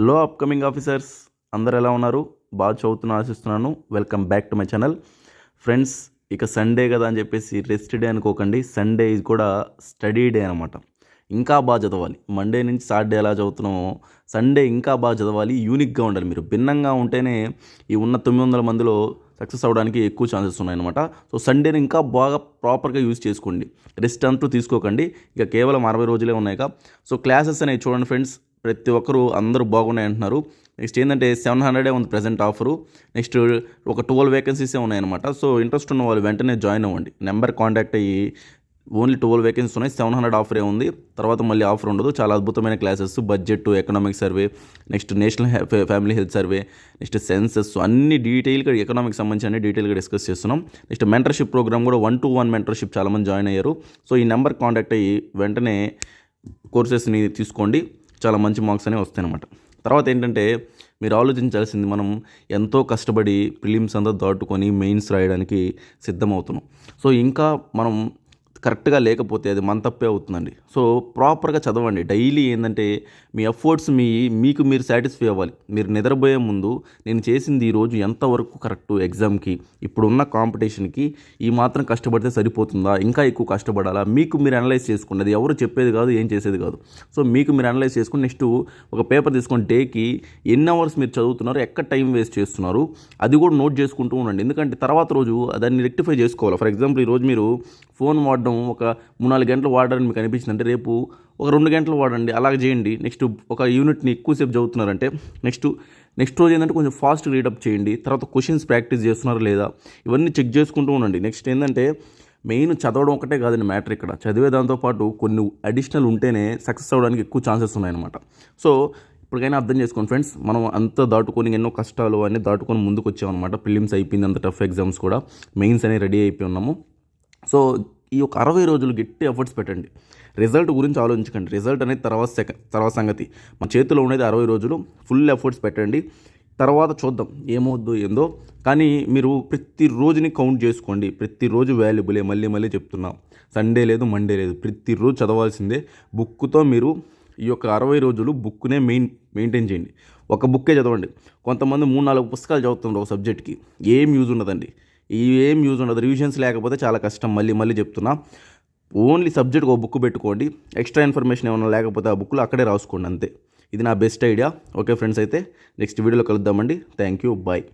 Hello upcoming officers అందరు ఎలా ఉన్నారు? బాగా చదువుతున్నా ఆశిస్తున్నాను. Welcome back to my channel friends ఇక సండే కదా అని చెప్పేసి రెస్ట్ డే అనుకోకండి. సండే ఇది కూడా స్టడీ డే అనమాట ఇంకా బాగా చదవాలి. మండే నుంచి సాటర్డే ఎలా చదువుతున్నామో సండే ఇంకా బాగా చదవాలి. యూనిక్గా ఉండాలి మీరు. భిన్నంగా ఉంటేనే ఈ ఉన్న తొమ్మిది వందల మందిలో సక్సెస్ అవ్వడానికి ఎక్కువ ఛాన్సెస్ ఉన్నాయన్నమాట. సో సండేని ఇంకా బాగా ప్రాపర్గా యూజ్ చేసుకోండి. రెస్ట్ అంటూ తీసుకోకండి. ఇక కేవలం అరవై రోజులే ఉన్నాయిగా సో క్లాసెస్ అనేవి చూడండి ఫ్రెండ్స్ ప్రతి ఒక్కరు అందరూ బాగున్నాయి అంటున్నారు. నెక్స్ట్ ఏంటంటే సెవెన్ హండ్రెడే ఉంది ప్రజెంట్ ఆఫరు. నెక్స్ట్ ఒక ట్వెల్వ్ వేకెన్సీసే ఉన్నాయన్నమాట. సో ఇంట్రెస్ట్ ఉన్న వాళ్ళు వెంటనే జాయిన్ అవ్వండి. నెంబర్ కాంటాక్ట్ అయ్యి ఓన్లీ ట్వెల్వ్ వేకెన్సీ ఉన్నాయి. సెవెన్ హండ్రెడ్ ఆఫరే ఉంది. తర్వాత మళ్ళీ ఆఫర్ ఉండదు. చాలా అద్భుతమైన classes budget economic survey next national family health survey next census అన్ని డీటెయిల్గా ఎకనామిక్ సంబంధించి అన్ని డీటెయిల్గా డిస్కస్ చేస్తున్నాం. నెక్స్ట్ మెంటర్షిప్ ప్రోగ్రామ్ కూడా వన్ టు వన్ మెంటర్షిప్ చాలామంది జాయిన్ అయ్యారు. సో ఈ నెంబర్ కాంటాక్ట్ అయ్యి వెంటనే కోర్సెస్ని తీసుకోండి. చాలా మంచి మార్క్స్ అనేవి వస్తాయి అనమాట తర్వాత ఏంటంటే మీరు ఆలోచించాల్సింది మనం ఎంతో కష్టపడి ప్రిలిమ్స్ అంతా దాటుకొని మెయిన్స్ రాయడానికి సిద్ధమవుతున్నాం. సో ఇంకా మనం కరెక్ట్గా లేకపోతే అది మన తప్పే అవుతుందండి. సో ప్రాపర్గా చదవండి. డైలీ ఏంటంటే మీ ఎఫర్ట్స్ మీ మీకు మీరు సాటిస్ఫై అవ్వాలి. మీరు నిద్రపోయే ముందు నేను చేసింది ఈరోజు ఎంతవరకు కరెక్ట్ ఎగ్జామ్కి? ఇప్పుడున్న కాంపిటీషన్కి ఈ మాత్రం కష్టపడితే సరిపోతుందా? ఇంకా ఎక్కువ కష్టపడాలా? మీకు మీరు అనలైజ్ చేసుకోండి అది ఎవరు చెప్పేది కాదు ఏం చేసేది కాదు. సో మీకు మీరు అనలైజ్ చేసుకుని నెక్స్ట్ ఒక పేపర్ తీసుకొని డేకి ఎన్ని అవర్స్ మీరు చదువుతున్నారు ఎక్కడ టైం వేస్ట్ చేస్తున్నారు అది కూడా నోట్ చేసుకుంటూ ఉండండి. ఎందుకంటే తర్వాత రోజు దాన్ని రెక్టిఫై చేసుకోవాలి. ఫర్ ఎగ్జాంపుల్ ఈరోజు మీరు ఫోన్ వాడడం ఒక మూడు నాలుగు గంటలు వాడాలని మీకు అనిపించిందంటే రేపు ఒక రెండు గంటలు వాడండి అలాగే చేయండి. నెక్స్ట్ ఒక యూనిట్ని ఎక్కువసేపు చదువుతున్నారంటే నెక్స్ట్ నెక్స్ట్ రోజు ఏంటంటే కొంచెం ఫాస్ట్ రీడప్ చేయండి. తర్వాత క్వశ్చన్స్ ప్రాక్టీస్ చేస్తున్నారా లేదా ఇవన్నీ చెక్ చేసుకుంటూ ఉండండి. నెక్స్ట్ ఏంటంటే మెయిన్ చదవడం ఒకటే కాదండి మ్యాటర్ ఇక్కడ. చదివే దాంతోపాటు కొన్ని అడిషనల్ ఉంటేనే సక్సెస్ అవ్వడానికి ఎక్కువ ఛాన్సెస్ ఉన్నాయన్నమాట. సో ఇప్పటికైనా అర్థం చేసుకోండి ఫ్రెండ్స్. మనం అంత దాటుకొని ఎన్నో కష్టాలు అన్నీ దాటుకొని ముందుకు వచ్చామన్నమాట ఫిలిమ్స్ అయిపోయింది అంత టఫ్ ఎగ్జామ్స్ కూడా. మెయిన్స్ అనేవి రెడీ అయిపోయి ఉన్నాము. సో ఈ ఒక అరవై రోజులు గట్టి ఎఫర్ట్స్ పెట్టండి. రిజల్ట్ గురించి ఆలోచించకండి. రిజల్ట్ అనేది తర్వాత సెక తర్వాత సంగతి. మన చేతిలో ఉండేది అరవై రోజులు ఫుల్ ఎఫర్ట్స్ పెట్టండి. తర్వాత చూద్దాం ఏమవుద్దో ఏందో. కానీ మీరు ప్రతిరోజుని కౌంట్ చేసుకోండి. ప్రతిరోజు వాల్యుబులే మళ్ళీ మళ్ళీ చెప్తున్నాం. సండే లేదు మండే లేదు. ప్రతిరోజు చదవాల్సిందే. బుక్తో మీరు ఈ యొక్క అరవై రోజులు బుక్నే మెయిన్ మెయింటైన్ చేయండి. ఒక బుక్కే చదవండి. కొంతమంది మూడు నాలుగు పుస్తకాలు చదువుతున్నారు ఒక సబ్జెక్ట్కి ఏం యూజ్ ఉండదండి. ఏం యూజ్ ఉండదు. రివిజన్స్ లేకపోతే చాలా కష్టం. మళ్ళీ మళ్ళీ చెప్తున్నా. ఓన్లీ సబ్జెక్ట్ ఒక బుక్ పెట్టుకోండి. ఎక్స్ట్రా ఇన్ఫర్మేషన్ ఏమైనా లేకపోతే ఆ బుక్లో అక్కడే రాసుకోండి అంతే. ఇది నా బెస్ట్ ఐడియా ఓకే ఫ్రెండ్స్ అయితే నెక్స్ట్ వీడియోలో కలుద్దామండి. Thank you bye